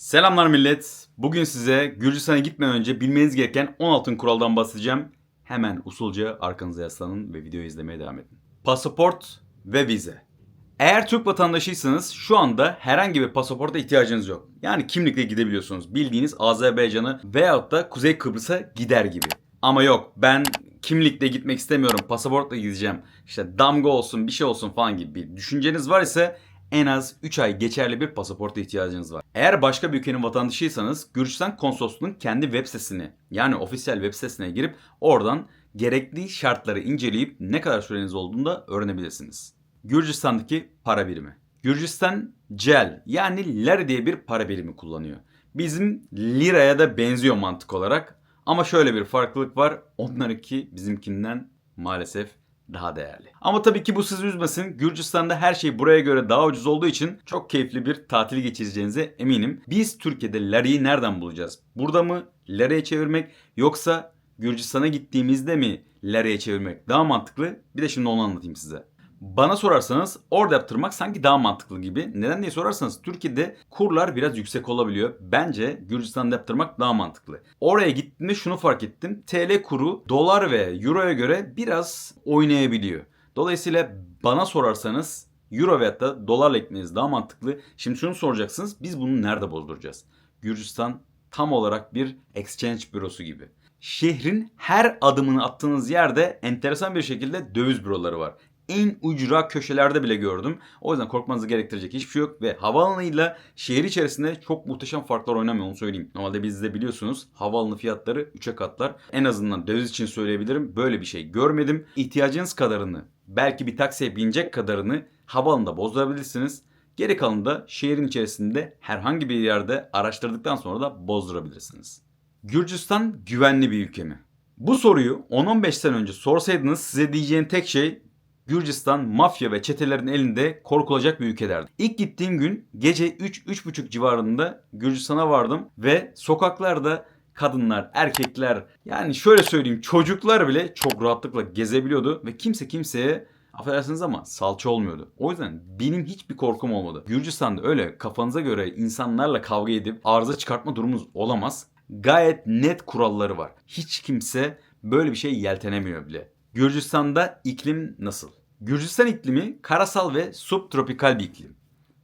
Selamlar millet. Bugün size Gürcistan'a gitmeden önce bilmeniz gereken 10 altın kuraldan bahsedeceğim. Hemen usulca arkanıza yaslanın ve videoyu izlemeye devam edin. Pasaport ve vize. Eğer Türk vatandaşıysanız şu anda herhangi bir pasaporta ihtiyacınız yok. Yani kimlikle gidebiliyorsunuz. Bildiğiniz Azerbaycan'a veyahut da Kuzey Kıbrıs'a gider gibi. Ama yok ben kimlikle gitmek istemiyorum pasaportla gideceğim. İşte damga olsun bir şey olsun falan gibi bir düşünceniz var ise en az 3 ay geçerli bir pasaporta ihtiyacınız var. Eğer başka bir ülkenin vatandaşıysanız Gürcistan konsolosluğunun kendi web sitesini yani ofisiyel web sitesine girip oradan gerekli şartları inceleyip ne kadar süreniz olduğunu da öğrenebilirsiniz. Gürcistan'daki para birimi. Gürcistan cel yani lari diye bir para birimi kullanıyor. Bizim liraya da benziyor mantık olarak ama şöyle bir farklılık var. Onlarınki bizimkinden maalesef daha değerli. Ama tabii ki bu sizi üzmesin. Gürcistan'da her şey buraya göre daha ucuz olduğu için çok keyifli bir tatil geçireceğinize eminim. Biz Türkiye'de lariyi nereden bulacağız? Burada mı lariye çevirmek yoksa Gürcistan'a gittiğimizde mi lariye çevirmek daha mantıklı? Bir de şimdi onu anlatayım size. Bana sorarsanız orada yaptırmak sanki daha mantıklı gibi. Neden diye sorarsanız Türkiye'de kurlar biraz yüksek olabiliyor. Bence Gürcistan'da yaptırmak daha mantıklı. Oraya gittiğimde şunu fark ettim. TL kuru dolar ve euroya göre biraz oynayabiliyor. Dolayısıyla bana sorarsanız euro veyahut da dolarla gitmeniz daha mantıklı. Şimdi şunu soracaksınız. Biz bunu nerede bozduracağız? Gürcistan tam olarak bir exchange bürosu gibi. Şehrin her adımını attığınız yerde enteresan bir şekilde döviz büroları var en ucra köşelerde bile gördüm. O yüzden korkmanızı gerektirecek hiçbir şey yok ve havaalanıyla şehir içerisinde çok muhteşem farklar oynamıyor onu söyleyeyim. Normalde bizde biliyorsunuz havaalanı fiyatları 3'e katlar. En azından döviz için söyleyebilirim. Böyle bir şey görmedim. İhtiyacınız kadarını belki bir taksiye binecek kadarını havaalanında bozdurabilirsiniz. Geri kalanı da şehrin içerisinde herhangi bir yerde araştırdıktan sonra da bozdurabilirsiniz. Gürcistan güvenli bir ülke mi? Bu soruyu 10-15 sene önce sorsaydınız size diyeceğim tek şey Gürcistan mafya ve çetelerin elinde korkulacak bir ülke derdi. İlk gittiğim gün gece 3-3.30 civarında Gürcistan'a vardım ve sokaklarda kadınlar, erkekler yani şöyle söyleyeyim çocuklar bile çok rahatlıkla gezebiliyordu ve kimse kimseye affedersiniz ama salça olmuyordu. O yüzden benim hiçbir korkum olmadı. Gürcistan'da öyle kafanıza göre insanlarla kavga edip arıza çıkartma durumunuz olamaz. Gayet net kuralları var. Hiç kimse böyle bir şey yeltenemiyor bile. Gürcistan'da iklim nasıl? Gürcistan iklimi karasal ve subtropikal bir iklim.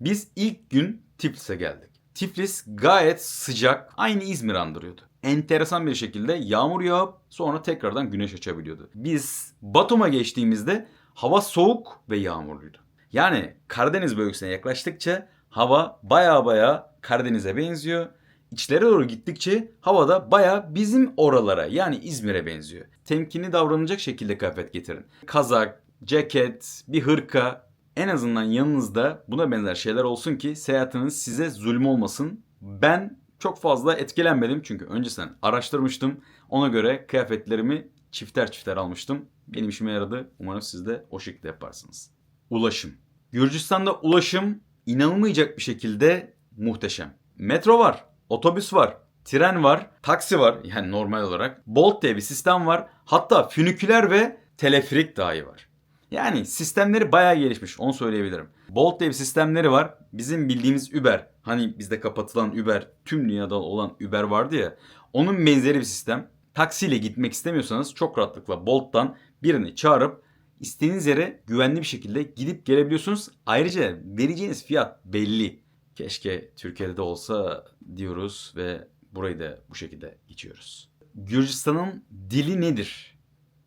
Biz ilk gün Tiflis'e geldik. Tiflis gayet sıcak, aynı İzmir andırıyordu. Enteresan bir şekilde yağmur yağıp sonra tekrardan güneş açabiliyordu. Biz Batum'a geçtiğimizde hava soğuk ve yağmurluydu. Yani Karadeniz bölgesine yaklaştıkça hava baya baya Karadeniz'e benziyor. İçlere doğru gittikçe havada baya bizim oralara yani İzmir'e benziyor. Temkinli davranacak şekilde kıyafet getirin. Kazak, ceket, bir hırka en azından yanınızda buna benzer şeyler olsun ki seyahatiniz size zulüm olmasın. Ben çok fazla etkilenmedim çünkü öncesinden araştırmıştım. Ona göre kıyafetlerimi çifter çifter almıştım. Benim işime yaradı. Umarım siz de o şekilde yaparsınız. Ulaşım. Gürcistan'da ulaşım inanılmayacak bir şekilde muhteşem. Metro var, otobüs var, tren var, taksi var yani normal olarak. Bolt diye bir sistem var. Hatta füniküler ve teleferik dahi var. Yani sistemleri bayağı gelişmiş onu söyleyebilirim. Bolt diye bir sistemleri var. Bizim bildiğimiz Uber. Hani bizde kapatılan Uber, tüm dünyada olan Uber vardı ya. Onun benzeri bir sistem. Taksiyle gitmek istemiyorsanız çok rahatlıkla Bolt'tan birini çağırıp istediğiniz yere güvenli bir şekilde gidip gelebiliyorsunuz. Ayrıca vereceğiniz fiyat belli. Keşke Türkiye'de de olsa diyoruz ve burayı da bu şekilde geçiyoruz. Gürcistan'ın dili nedir?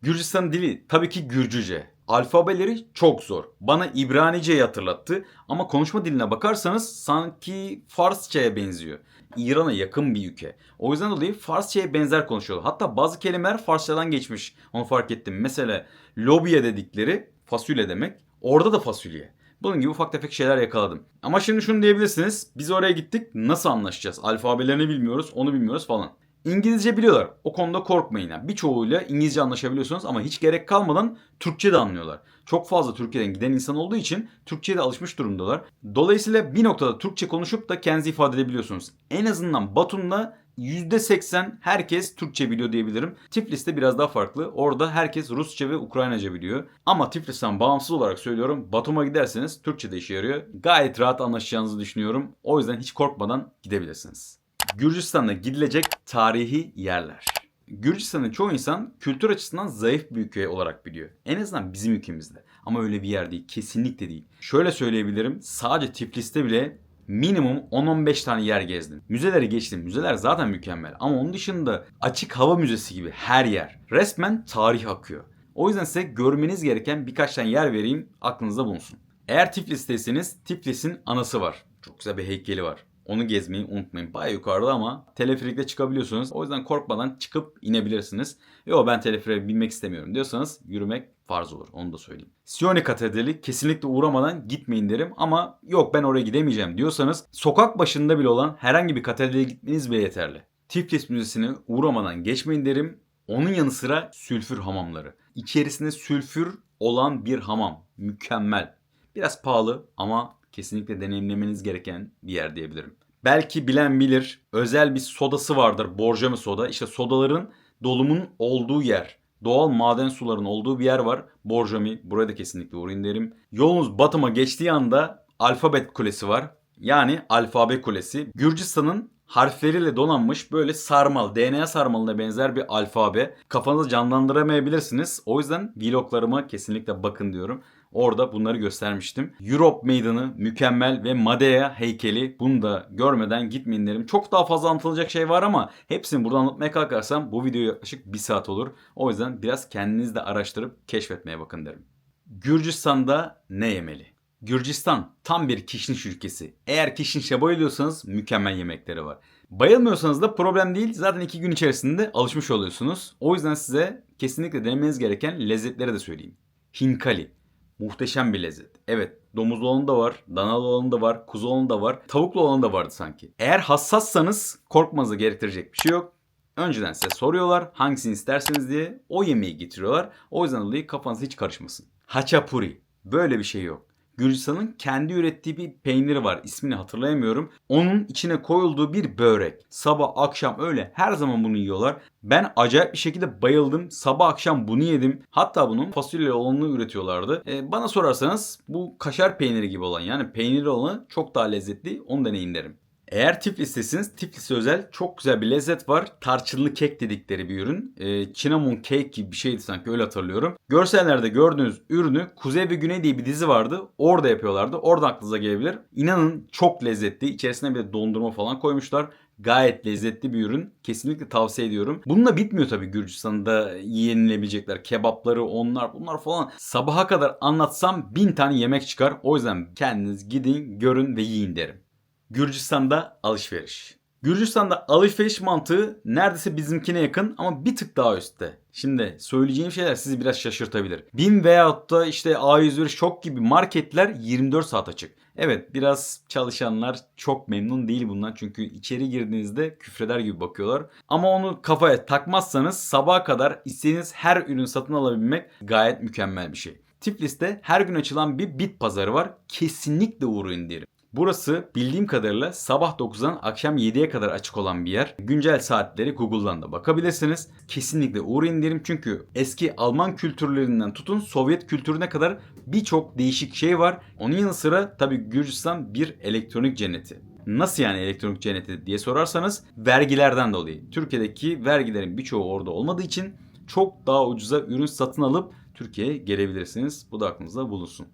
Gürcistan dili tabii ki Gürcüce. Alfabeleri çok zor. Bana İbranice'yi hatırlattı ama konuşma diline bakarsanız sanki Farsça'ya benziyor. İran'a yakın bir ülke. O yüzden dolayı Farsça'ya benzer konuşuyorlar. Hatta bazı kelimeler Farsçadan geçmiş. Onu fark ettim. Mesela lobiye dedikleri fasulye demek. Orada da fasulye. Bunun gibi ufak tefek şeyler yakaladım. Ama şimdi şunu diyebilirsiniz. Biz oraya gittik. Nasıl anlaşacağız? Alfabelerini bilmiyoruz, onu bilmiyoruz falan. İngilizce biliyorlar. O konuda korkmayın. Yani birçoğuyla İngilizce anlaşabiliyorsunuz ama hiç gerek kalmadan Türkçe de anlıyorlar. Çok fazla Türkiye'den giden insan olduğu için Türkçe'ye de alışmış durumdalar. Dolayısıyla bir noktada Türkçe konuşup da kendinizi ifade edebiliyorsunuz. En azından Batum'da %80 herkes Türkçe biliyor diyebilirim. Tiflis'te biraz daha farklı. Orada herkes Rusça ve Ukraynaca biliyor. Ama Tiflis'ten bağımsız olarak söylüyorum. Batum'a giderseniz Türkçe de işe yarıyor. Gayet rahat anlaşacağınızı düşünüyorum. O yüzden hiç korkmadan gidebilirsiniz. Gürcistan'da gidilecek tarihi yerler. Gürcistan'ı çoğu insan kültür açısından zayıf bir ülke olarak biliyor. En azından bizim ülkemizde. Ama öyle bir yer değil. Kesinlikle değil. Şöyle söyleyebilirim. Sadece Tiflis'te bile minimum 10-15 tane yer gezdim. Müzeleri geçtim. Müzeler zaten mükemmel. Ama onun dışında açık hava müzesi gibi her yer. Resmen tarih akıyor. O yüzden size görmeniz gereken birkaç tane yer vereyim. Aklınızda bulunsun. Eğer Tiflis'teyseniz Tiflis'in anası var. Çok güzel bir heykeli var. Onu gezmeyi unutmayın. Baya yukarıda ama teleferikle çıkabiliyorsunuz. O yüzden korkmadan çıkıp inebilirsiniz. Yo ben teleferiğe binmek istemiyorum diyorsanız yürümek farz olur. Onu da söyleyeyim. Sioni Katedrali kesinlikle uğramadan gitmeyin derim. Ama yok ben oraya gidemeyeceğim diyorsanız sokak başında bile olan herhangi bir katedrale gitmeniz bile yeterli. Tiflis Müzesi'ne uğramadan geçmeyin derim. Onun yanı sıra sülfür hamamları. İçerisinde sülfür olan bir hamam. Mükemmel. Biraz pahalı ama kesinlikle deneyimlemeniz gereken bir yer diyebilirim. Belki bilen bilir özel bir sodası vardır Borjami soda. İşte sodaların dolumun olduğu yer. Doğal maden suların olduğu bir yer var. Borjami. Buraya da kesinlikle uğrayın derim. Yolunuz Batum'a geçtiği anda Alfabet Kulesi var. Yani Alfabe Kulesi. Gürcistan'ın harfleriyle donanmış böyle sarmal, DNA sarmalına benzer bir alfabe. Kafanızı canlandıramayabilirsiniz. O yüzden vloglarıma kesinlikle bakın diyorum. Orada bunları göstermiştim. Europe Meydanı mükemmel ve Madea heykeli bunu da görmeden gitmeyin derim. Çok daha fazla anlatılacak şey var ama hepsini burada anlatmaya kalkarsam bu video yaklaşık bir saat olur. O yüzden biraz kendiniz de araştırıp keşfetmeye bakın derim. Gürcistan'da ne yemeli? Gürcistan tam bir kişniş ülkesi. Eğer kişnişe bayılıyorsanız mükemmel yemekleri var. Bayılmıyorsanız da problem değil. Zaten iki gün içerisinde alışmış oluyorsunuz. O yüzden size kesinlikle denemeniz gereken lezzetleri de söyleyeyim. Hinkali. Muhteşem bir lezzet. Evet domuzlu olanı da var, danalı olanı da var, kuzu olanı da var, tavuklu olanı da vardı sanki. Eğer hassassanız korkmanızı gerektirecek bir şey yok. Önceden size soruyorlar hangisini isterseniz diye o yemeği getiriyorlar. O yüzden dolayı kafanız hiç karışmasın. Haçapuri. Böyle bir şey yok. Gürcistan'ın kendi ürettiği bir peyniri var. İsmini hatırlayamıyorum. Onun içine koyulduğu bir börek. Sabah akşam öyle her zaman bunu yiyorlar. Ben acayip bir şekilde bayıldım. Sabah akşam bunu yedim. Hatta bunun fasulye olanını üretiyorlardı. Ee, bana sorarsanız bu kaşar peyniri gibi olan yani peynirli olanı çok daha lezzetli. Onu deneyin derim. Eğer Tiflis'tesiniz Tiflis'e özel çok güzel bir lezzet var. Tarçınlı kek dedikleri bir ürün. E, cinnamon cake gibi bir şeydi sanki öyle hatırlıyorum. Görsellerde gördüğünüz ürünü Kuzey ve Güney diye bir dizi vardı. Orada yapıyorlardı. Orada aklınıza gelebilir. İnanın çok lezzetli. İçerisine bir de dondurma falan koymuşlar. Gayet lezzetli bir ürün. Kesinlikle tavsiye ediyorum. Bununla bitmiyor tabii Gürcistan'da yenilebilecekler. Kebapları onlar bunlar falan. Sabaha kadar anlatsam bin tane yemek çıkar. O yüzden kendiniz gidin, görün ve yiyin derim. Gürcistan'da alışveriş. Gürcistan'da alışveriş mantığı neredeyse bizimkine yakın ama bir tık daha üstte. Şimdi söyleyeceğim şeyler sizi biraz şaşırtabilir. BİM veyahut da işte A101 Şok gibi marketler 24 saat açık. Evet biraz çalışanlar çok memnun değil bundan çünkü içeri girdiğinizde küfreder gibi bakıyorlar. Ama onu kafaya takmazsanız sabaha kadar istediğiniz her ürün satın alabilmek gayet mükemmel bir şey. Tiflis'te her gün açılan bir bit pazarı var. Kesinlikle uğrayın derim. Burası bildiğim kadarıyla sabah 9'dan akşam 7'ye kadar açık olan bir yer. Güncel saatleri Google'dan da bakabilirsiniz. Kesinlikle uğrayın derim çünkü eski Alman kültürlerinden tutun Sovyet kültürüne kadar birçok değişik şey var. Onun yanı sıra tabii Gürcistan bir elektronik cenneti. Nasıl yani elektronik cenneti diye sorarsanız vergilerden dolayı. Türkiye'deki vergilerin birçoğu orada olmadığı için çok daha ucuza ürün satın alıp Türkiye'ye gelebilirsiniz. Bu da aklınızda bulunsun.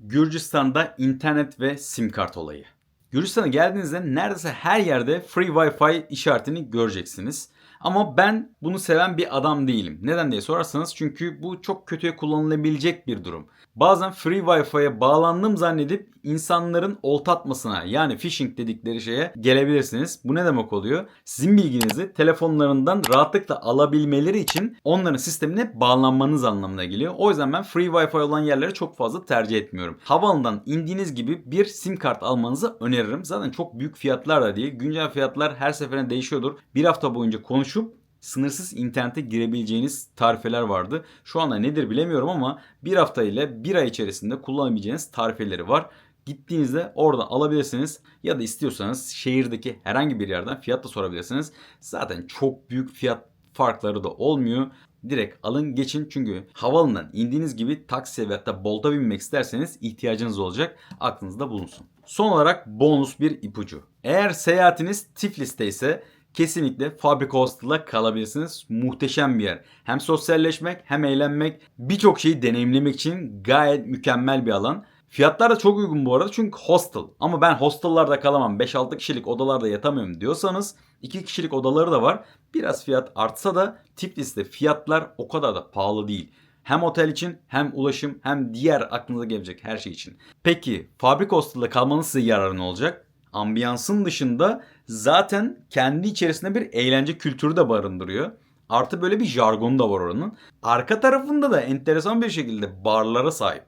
Gürcistan'da internet ve sim kart olayı. Gürcistan'a geldiğinizde neredeyse her yerde free wifi işaretini göreceksiniz. Ama ben bunu seven bir adam değilim. Neden diye sorarsanız çünkü bu çok kötüye kullanılabilecek bir durum. Bazen free wifi'ye bağlandım zannedip insanların olta atmasına yani phishing dedikleri şeye gelebilirsiniz. Bu ne demek oluyor? Sizin bilginizi telefonlarından rahatlıkla alabilmeleri için onların sistemine bağlanmanız anlamına geliyor. O yüzden ben free wifi olan yerleri çok fazla tercih etmiyorum. Havaalanından indiğiniz gibi bir sim kart almanızı öneririm. Zaten çok büyük fiyatlar da değil. Güncel fiyatlar her seferinde değişiyordur. Bir hafta boyunca konuşup sınırsız internete girebileceğiniz tarifeler vardı. Şu anda nedir bilemiyorum ama bir hafta ile bir ay içerisinde kullanabileceğiniz tarifeleri var. Gittiğinizde oradan alabilirsiniz ya da istiyorsanız şehirdeki herhangi bir yerden fiyat da sorabilirsiniz. Zaten çok büyük fiyat farkları da olmuyor. Direkt alın geçin çünkü havalimanından indiğiniz gibi taksiye veya da Bolt'a binmek isterseniz ihtiyacınız olacak. Aklınızda bulunsun. Son olarak bonus bir ipucu. Eğer seyahatiniz Tiflis'te ise kesinlikle Fabrika Hostel'da kalabilirsiniz. Muhteşem bir yer. Hem sosyalleşmek hem eğlenmek birçok şeyi deneyimlemek için gayet mükemmel bir alan. Fiyatlar da çok uygun bu arada çünkü hostel. Ama ben hostelllarda kalamam 5-6 kişilik odalarda yatamıyorum diyorsanız 2 kişilik odaları da var. Biraz fiyat artsa da Tiflis'te fiyatlar o kadar da pahalı değil. Hem otel için hem ulaşım hem diğer aklınıza gelecek her şey için. Peki Fabrika Hostel'da kalmanın size yararı ne olacak? Ambiyansın dışında zaten kendi içerisinde bir eğlence kültürü de barındırıyor. Artı böyle bir jargonu da var oranın. Arka tarafında da enteresan bir şekilde barlara sahip.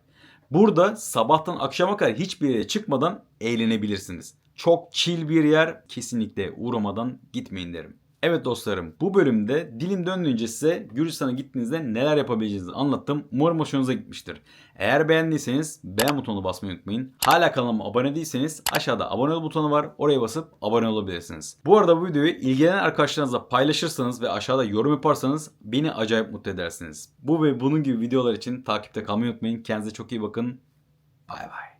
Burada sabahtan akşama kadar hiçbir yere çıkmadan eğlenebilirsiniz. Çok chill bir yer. Kesinlikle uğramadan gitmeyin derim. Evet dostlarım bu bölümde dilim döndüğünce size Gürcistan'a gittiğinizde neler yapabileceğinizi anlattım. Umarım hoşunuza gitmiştir. Eğer beğendiyseniz beğen butonuna basmayı unutmayın. Hala kanalıma abone değilseniz aşağıda abone ol butonu var. Oraya basıp abone olabilirsiniz. Bu arada bu videoyu ilgilenen arkadaşlarınızla paylaşırsanız ve aşağıda yorum yaparsanız beni acayip mutlu edersiniz. Bu ve bunun gibi videolar için takipte kalmayı unutmayın. Kendinize çok iyi bakın. Bay bay.